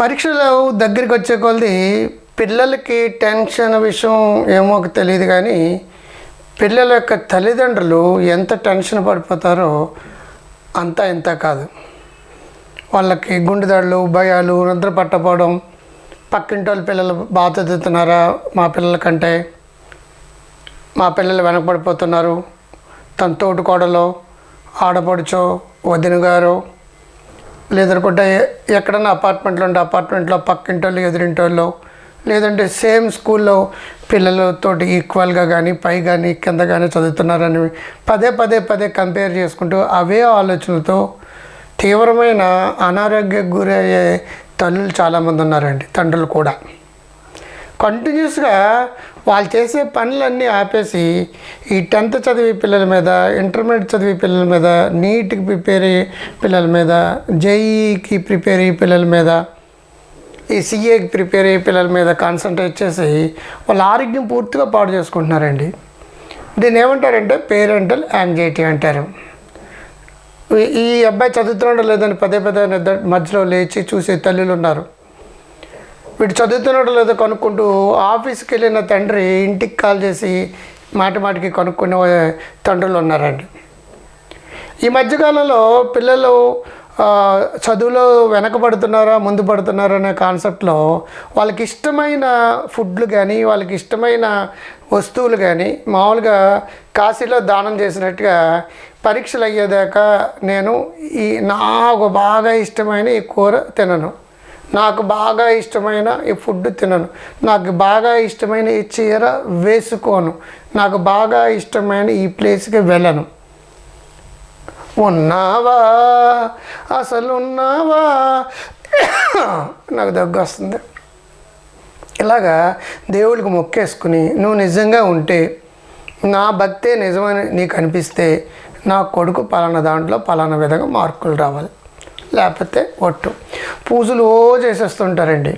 పరీక్షలు దగ్గరికి వచ్చే కొలది పిల్లలకి టెన్షన్ విషయం ఏమో తెలియదు కానీ పిల్లల యొక్క తల్లిదండ్రులు ఎంత టెన్షన్ పడిపోతారో అంతా ఇంత కాదు. వాళ్ళకి గుండెదాడులు భయాలు నిద్ర పట్టపోవడం పక్కింటి వాళ్ళ పిల్లలు బాధ చదువుతున్నారా మా పిల్లల కంటే? మా పిల్లలు వెనకబడిపోతున్నారు. తన తోటి కోడలో ఆడపడుచో వదిన గారు లేదనుకుంటే ఎక్కడన్నా అపార్ట్మెంట్లో ఉంటే అపార్ట్మెంట్లో పక్కింటోళ్ళు ఎదురింటోళ్ళు లేదంటే సేమ్ స్కూల్లో పిల్లలతోటి ఈక్వల్గా కానీ పై కానీ కింద కానీ చదువుతున్నారని పదే పదే పదే కంపేర్ చేసుకుంటూ అవే ఆలోచనలతో తీవ్రమైన అనారోగ్యకు గురయ్యే తల్లులు చాలామంది ఉన్నారండి తండ్రులు కూడా. కంటిన్యూస్గా వాళ్ళు చేసే పనులన్నీ ఆపేసి ఈ టెన్త్ చదివే పిల్లల మీద ఇంటర్మీడియట్ చదివే పిల్లల మీద నీట్కి ప్రిపేర్ అయ్యే పిల్లల మీద జేఈకి ప్రిపేర్ అయ్యే పిల్లల మీద ఈ సిఏకి ప్రిపేర్ అయ్యే పిల్లల మీద కాన్సన్ట్రేట్ చేసి వాళ్ళ ఆరోగ్యం పూర్తిగా పాడు చేసుకుంటున్నారండి. దీన్ని ఏమంటారంటే పేరెంటల్ యాంగ్జైటీ అంటారు. ఈ- అబ్బాయి చదువుతున్నాడో లేదని పదే పదే మధ్యలో లేచి చూసే తల్లులు ఉన్నారు. వీడు చదువుతున్నాడో లేదో కనుక్కుంటూ ఆఫీస్కి వెళ్ళిన తండ్రి ఇంటికి కాల్ చేసి మాటి మాటికి కనుక్కునే తండ్రులు ఉన్నారండి. ఈ మధ్యకాలంలో పిల్లలు చదువులో వెనకబడుతున్నారా ముందు పడుతున్నారా అనే కాన్సెప్ట్లో వాళ్ళకి ఇష్టమైన ఫుడ్లు కానీ వాళ్ళకి ఇష్టమైన వస్తువులు కానీ మామూలుగా కాశీలో దానం చేసినట్టుగా పరీక్షలు అయ్యేదాకా నేను ఈ నాకు బాగా ఇష్టమైన ఈ కూర తినను. నాకు బాగా ఇష్టమైన ఈ ఫుడ్ తినను. నాకు బాగా ఇష్టమైన ఈ చీర వేసుకోను. నాకు బాగా ఇష్టమైన ఈ ప్లేస్కి వెళ్ళను. ఉన్నావా? అసలు ఉన్నావా? నాకు దగ్గు వస్తుంది. ఇలాగా దేవుడికి మొక్కేసుకుని నువ్వు నిజంగా ఉంటే నా భక్తే నిజమని నీకు అనిపిస్తే నా కొడుకు పలానా దాంట్లో పలానా విధంగా మార్కులు రావాలి. లేకపోతే ఒట్టు. పూజలు ఓ చేసేస్తుంటారండి.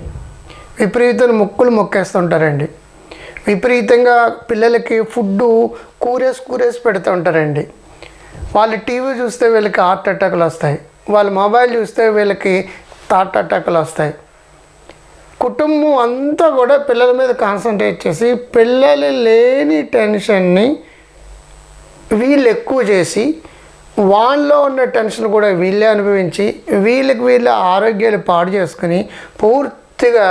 విపరీతమైన ముక్కులు మొక్కేస్తుంటారండి. విపరీతంగా పిల్లలకి ఫుడ్డు కూరేసి కూరేసి పెడుతూ ఉంటారండి వాళ్ళు టీవీ చూస్తే వీళ్ళకి హార్ట్ అటాకులు వస్తాయి. వాళ్ళు మొబైల్ చూస్తే వీళ్ళకి థాట్ అటాకులు వస్తాయి. కుటుంబం అంతా కూడా పిల్లల మీద కాన్సన్ట్రేట్ చేసి పిల్లలు లేని టెన్షన్ని వీళ్ళు ఎక్కువ చేసి వాళ్ళలో ఉన్న టెన్షన్ కూడా వీళ్ళే అనుభవించి వీళ్ళకి వీళ్ళ ఆరోగ్యాలు పాడు చేసుకుని పూర్తిగా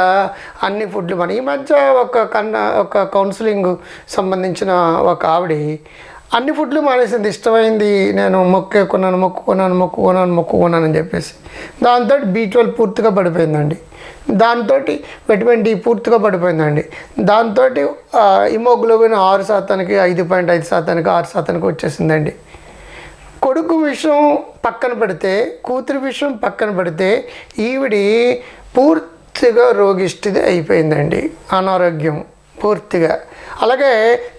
అన్ని ఫుడ్లు మన ఈ మధ్య ఒక కన్నా ఒక కౌన్సిలింగ్ సంబంధించిన ఒక ఆవిడ అన్ని ఫుడ్లు మానేసింది. ఇష్టమైంది నేను మొక్కుకున్నాను మొక్కుకున్నాను మొక్కుకున్నాను మొక్కుకున్నాను అని చెప్పేసి. దాంతో బీ ట్వెల్వ్ పూర్తిగా పడిపోయిందండి. దాంతో విటమిన్ డి పూర్తిగా పడిపోయిందండి. దాంతో హిమోగ్లోబిన్ ఆరు శాతానికి ఐదు పాయింట్ ఐదు శాతానికి ఆరు శాతానికి వచ్చేసిందండి. కొడుకు విషయం పక్కన పెడితే కూతురి విషయం పక్కన పెడితే ఈవిడి పూర్తిగా రోగిష్టిది అయిపోయిందండి. అనారోగ్యం పూర్తిగా. అలాగే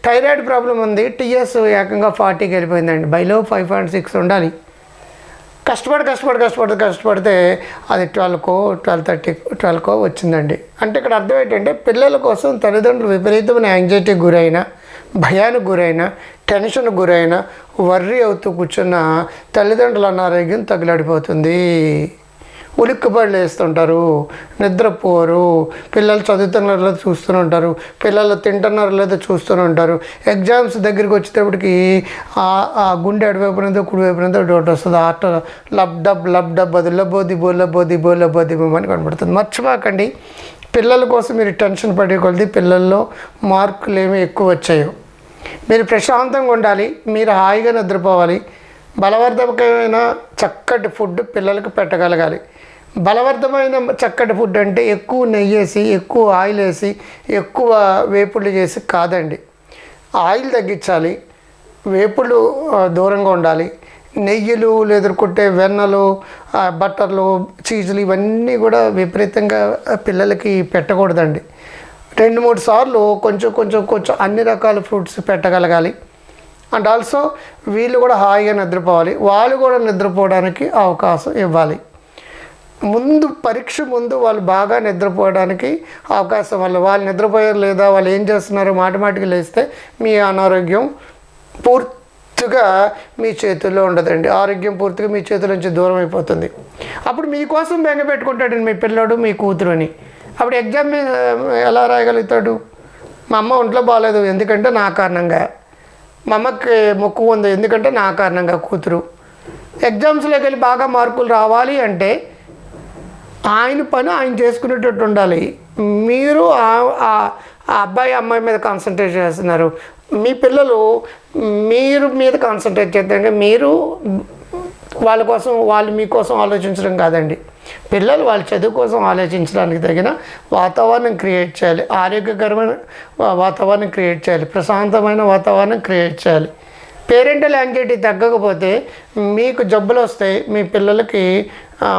థైరాయిడ్ ప్రాబ్లం ఉంది టీఎస్ ఏకంగా ఫార్టీకి వెళ్ళిపోయిందండి. బైలో ఫైవ్ పాయింట్ సిక్స్ ఉండాలి. కష్టపడి కష్టపడి కష్టపడి కష్టపడితే అది ట్వెల్వ్కో ట్వెల్వ్ థర్టీ ట్వెల్వ్కో వచ్చిందండి. అంటే ఇక్కడ అర్థం ఏంటంటే పిల్లల కోసం తల్లిదండ్రులు విపరీతమైన యాంగ్జైటీకి గురైన భయానికి గురైన టెన్షన్ గురైన వర్రీ అవుతూ కూర్చున్న తల్లిదండ్రుల అనారోగ్యం తగిలాడిపోతుంది. ఉలిక్కిపడి వేస్తుంటారు నిద్రపోరు పిల్లలు చదువుతున్నారో లేదా చూస్తూనే ఉంటారు పిల్లలు తింటున్నారు లేదా చూస్తూనే ఉంటారు. ఎగ్జామ్స్ దగ్గరికి వచ్చేటప్పటికి ఆ- గుండె అటువైపు నుందో డౌట్ వస్తుంది. ఆట లబ్ డబ్ లబ్ డబ్ అది లబోది బోలబోది బో అని కనబడుతుంది. మర్చిపోకండి. పిల్లల కోసం మీరు టెన్షన్ పడే కొలది పిల్లల్లో మార్కులు ఏమి ఎక్కువ వచ్చాయో. మీరు ప్రశాంతంగా ఉండాలి మీరు హాయిగా నిద్రపోవాలి. బలవర్ధకమైన చక్కటి ఫుడ్ పిల్లలకు పెట్టగలగాలి. బలవర్ధమైన చక్కటి ఫుడ్ అంటే ఎక్కువ నెయ్యి వేసి ఎక్కువ ఆయిల్ వేసి ఎక్కువ వేపుళ్ళు చేసి కాదండి. ఆయిల్ తగ్గించాలి వేపుళ్ళు దూరంగా ఉండాలి. నెయ్యిలు లేదనుకుంటే వెన్నలు బట్టర్లు చీజులు ఇవన్నీ కూడా విపరీతంగా పిల్లలకి పెట్టకూడదండి. రెండు మూడు సార్లు కొంచెం కొంచెం కొంచెం అన్ని రకాల ఫ్రూట్స్ పెట్టగలగాలి. అండ్ ఆల్సో వీళ్ళు కూడా హాయిగా నిద్రపోవాలి. వాళ్ళు కూడా నిద్రపోవడానికి అవకాశం ఇవ్వాలి. ముందు పరీక్ష ముందు వాళ్ళు బాగా నిద్రపోవడానికి అవకాశం వాళ్ళు. వాళ్ళు నిద్రపోయారు లేదా వాళ్ళు ఏం చేస్తున్నారో మాటిమాటికి లేస్తే మీ అనారోగ్యం పూర్తి పూర్తిగా మీ చేతుల్లో ఉండదండి. ఆరోగ్యం పూర్తిగా మీ చేతుల నుంచి దూరం అయిపోతుంది. అప్పుడు మీకోసం బెంగ పెట్టుకుంటాడండి మీ పిల్లడు మీ కూతురు అని. అప్పుడు ఎగ్జామ్ మీద ఎలా రాయగలుగుతాడు? మా అమ్మ ఒంట్లో బాగాలేదు ఎందుకంటే నా కారణంగా. మా అమ్మకి మొక్కు ఉంది ఎందుకంటే నా కారణంగా కూతురు. ఎగ్జామ్స్లోకి వెళ్ళి బాగా మార్కులు రావాలి అంటే ఆయన పని ఆయన చేసుకునేటట్టు ఉండాలి. మీరు ఆ- ఆ ఆ అబ్బాయి అమ్మాయి మీద కాన్సన్ట్రేట్ చేస్తున్నారు మీ పిల్లలు మీరు మీద కాన్సన్ట్రేట్ చేద్దాం మీరు వాళ్ళ కోసం వాళ్ళు మీకోసం ఆలోచించడం కాదండి. పిల్లలు వాళ్ళ చదువు కోసం ఆలోచించడానికి తగిన వాతావరణం క్రియేట్ చేయాలి. ఆరోగ్యకరమైన వాతావరణం క్రియేట్ చేయాలి. ప్రశాంతమైన వాతావరణం క్రియేట్ చేయాలి. పేరెంటల్ యాంగ్జైటీ తగ్గకపోతే మీకు జబ్బులు వస్తాయి. మీ పిల్లలకి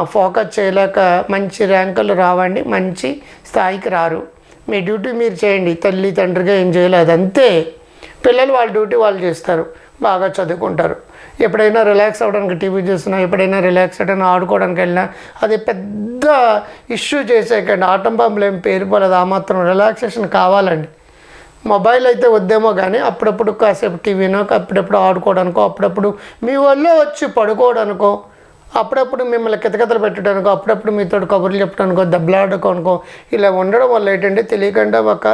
ఫోకస్ చేయలేక మంచి ర్యాంకులు రావండి. మంచి స్థాయికి రారు. మీ డ్యూటీ మీరు చేయండి. తల్లి తండ్రిగా ఏం చేయలేదు. అంతే. పిల్లలు వాళ్ళ డ్యూటీ వాళ్ళు చేస్తారు. బాగా చదువుకుంటారు. ఎప్పుడైనా రిలాక్స్ అవ్వడానికి టీవీ చూసినా ఎప్పుడైనా రిలాక్స్ అవ్వడానికి ఆడుకోవడానికి వెళ్ళినా అది పెద్ద ఇష్యూ చేసేకండి ఆటం పంపులు ఏం పేరుపోలేదు ఆ మాత్రం రిలాక్సేషన్ కావాలండి. మొబైల్ అయితే వద్దేమో కానీ అప్పుడప్పుడు కాసేపు టీవీనో అప్పుడప్పుడు ఆడుకోవడానికో అప్పుడప్పుడు మీ వల్లే వచ్చి పడుకోవడానికో అప్పుడప్పుడు మిమ్మల్ని కితకితలు పెట్టడానికో అప్పుడప్పుడు మీతో కబుర్లు చెప్పడానికో దెబ్బలాడుకోనుకో ఇలా ఉండడం వల్ల ఏంటంటే తెలియకుండా ఒక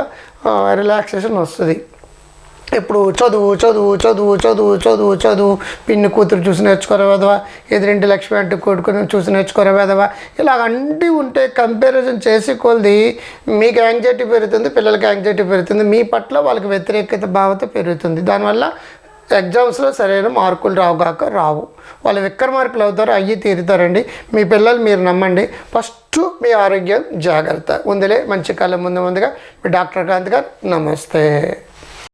రిలాక్సేషన్ వస్తుంది. ఇప్పుడు చదువు చదువు చదువు చదువు చదువు చదువు. పిన్ని కూతురు చూసి నేర్చుకోరా వేదవా ఎదురింటి లక్ష్మి అంటే కొడుకుని చూసి నేర్చుకోరా వేదవా ఇలా అన్నీ ఉంటే కంపారిజన్ చేసి కొలిది మీకు యాంగ్జైటీ పెరుగుతుంది పిల్లలకి యాంగ్జైటీ పెరుగుతుంది. మీ పట్ల వాళ్ళకి వ్యతిరేకత భావత పెరుగుతుంది. దానివల్ల ఎగ్జామ్స్లో సరైన మార్కులు రావుగాక రావు. వాళ్ళు విక్కర మార్కులు అవుతారు అయ్యి తీరుతారండి. మీ పిల్లలు మీరు నమ్మండి. ఫస్ట్ మీ ఆరోగ్యం జాగ్రత్త. ఉందిలే మంచి కాలం ముందు ముందుగా. మీ డాక్టర్ కాంత్ గారు నమస్తే.